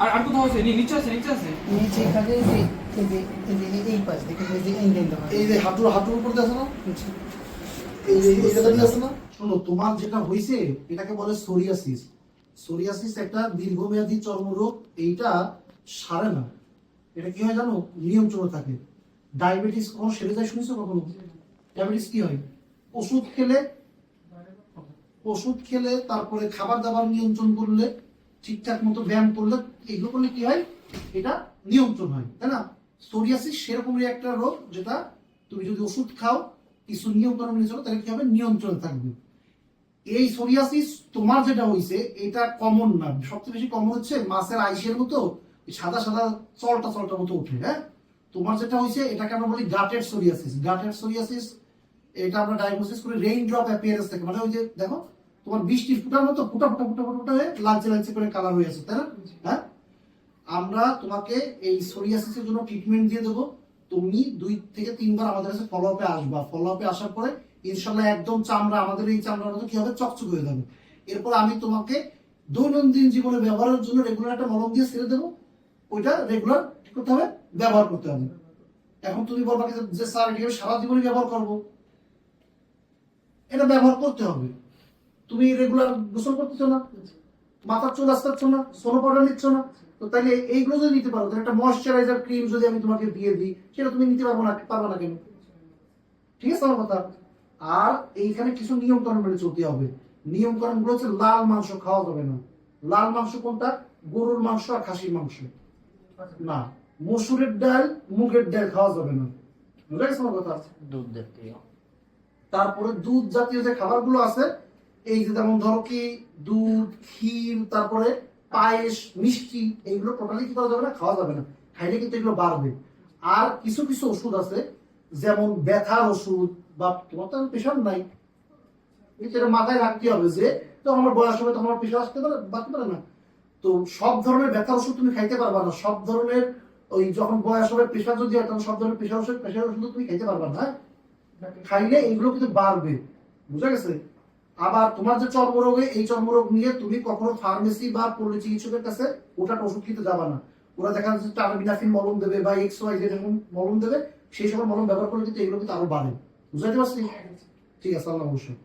আর আর কোথাও আছে? নিচে আছে নিচে আছে? নিচে এখানে এই যে এই যে এই যে এই পাশ দেখে এই যে দেওয়া এই যে হাঁটুর হাঁটুর উপর আছে না? এই যে এই জায়গাটা দিয়ে আছে না? শোনো তোমার যেটা হয়েছে এটাকে বলে সোরিয়াসিস। সোরিয়াসিস একটা দীর্ঘমেয়াদী চর্মরোগ এইটা সারে না। এটা কি হয় জানো? নিয়ন্ত্রণে থাকে। ডায়াবেটিস কখন সেরে যায় শুনেছো কখনো? ডায়াবেটিস কি হয়? ওষুধ খেলে ওষুধ খেলে তারপরে খাবার দাবার নিয়ন্ত্রণ করলে ঠিকঠাক মতো ব্যায়াম করলে এগুলো করলে কি হয়? এটা নিয়ন্ত্রণ হয়, তাই না? সোরিয়াসিস সেরকমই একটা রোগ যেটা তুমি যদি ওষুধ খাও, কিছু কানুন মেনে চলো, তাহলে কি হবে? নিয়ন্ত্রণে থাকবে। এই সোরিয়াসিস তোমার যেটা হয়েছে এটা কমন না। সবচেয়ে বেশি কমন হচ্ছে মাছের আইসের মতো সাদা সাদা চলটা চলটার মতো উঠে হ্যাঁ? তোমার যেটা হয়েছে এটাকে আমরা বলি গাটের সোরিয়াসিস। গাটের সোরিয়াসিস, এটা আমরা ডায়াগনোসিস করি রেইন ড্রপ অ্যাপিয়ারেন্স থেকে। মানে ওই যে, দেখো তোমার বৃষ্টির ফুটার মতো ফুটা ফুটা ফুটা ফুটা ফুটা হয়ে লালচে লালচে করে কালার হয়ে আছে তাই না? হ্যাঁ? আমরা তোমাকে এই সোরিয়াসিসের জন্য ট্রিটমেন্ট দিয়ে দেবো। তুমি দুই থেকে তিনবার আমাদের কাছে ফলো আপে আসবা। ফলো আপে আসার পরে ইনশাল্লাহ একদম চামড়া আমাদের এই চামড়ার মতো কি হবে? চকচক হয়ে যাবে। এরপর আমি তোমাকে দৈনন্দিন জীবনে ব্যবহারের জন্য রেগুলার একটা মলম দিয়ে ছেড়ে দেবো। ওইটা রেগুলার করতে হবে ব্যবহার করতে হবে। এখন তুমি বলবা যে স্যার এটাকে সারা জীবনই ব্যবহার করব। এটা ব্যবহার করতে হবে। তুমি রেগুলার গোসল করতেছো না? মাথার চুল আসতে না? সোনো পাউডার নিচ্ছ না? তো তাইলে এইগুলো যদি নিতে পারো একটা ময়শ্চারাইজার ক্রিম যদি আমি তোমাকে দিয়ে দিই সেটা তুমি নিতে পারব না পারব না কেন? ঠিক আছে আমার কথা? আর এইখানে কিছু নিয়ম কানুন মেনে চলতে হবে। নিয়ম কানুনগুলো হচ্ছে লাল মাংস খাওয়া যাবে না। লাল মাংস কোনটা? গরুর মাংস আর খাসির মাংস। না মসুরের ডাল মুগের ডাল খাওয়া যাবে না। বুঝা গেছে আমার কথা? দুধ জাতীয় তারপরে দুধ জাতীয় যে খাবারগুলো আছে এই যেমন ধরো কি, দুধ ক্ষীর তারপরে পায়েস, মিষ্টি, এইগুলো টোটালি কি করা যাবে না, খাওয়া যাবে না। খাইলে কিন্তু এগুলো বাড়বে। আর কিছু কিছু ওষুধ আছে, যেমন ব্যথার ওষুধ বা তোমার তো প্রেশার নাই। এটা মাথায় রাখতে হবে যে, তো আমার বয়স হবে তখন আমার প্রেশার আসতে পারে, বাড়তে পারে না। তো সব ধরনের ব্যথা ওষুধ তুমি খাইতে পারবা না। সব ধরনের ওই যখন বয়স হবে প্রেশার যদি হয়, তখন সব ধরনের প্রেশার ওষুধ, পেশার ওষুধ তুমি খাইতে পারবা না? খাইলে এগুলো কিন্তু বাড়বে। বুঝা গেছে? আবার তোমার যে চর্মরোগ, এই চর্মরোগ নিয়ে তুমি কখনো ফার্মেসি বা পল্লী চিকিৎসকের কাছে ওটা ওষুধ খেতে যাবা না। ওরা দেখা যাচ্ছে টার্মিনাফিন মলম দেবে বা এক্স ওয়াই যেরকম মলম দেবে, সেই সকল মলম ব্যবহার করলে কিন্তু এগুলো কিন্তু আরও বাড়ে। বুঝাইতে পারছি? ঠিক আছে, আল্লাহ অবশ্যই।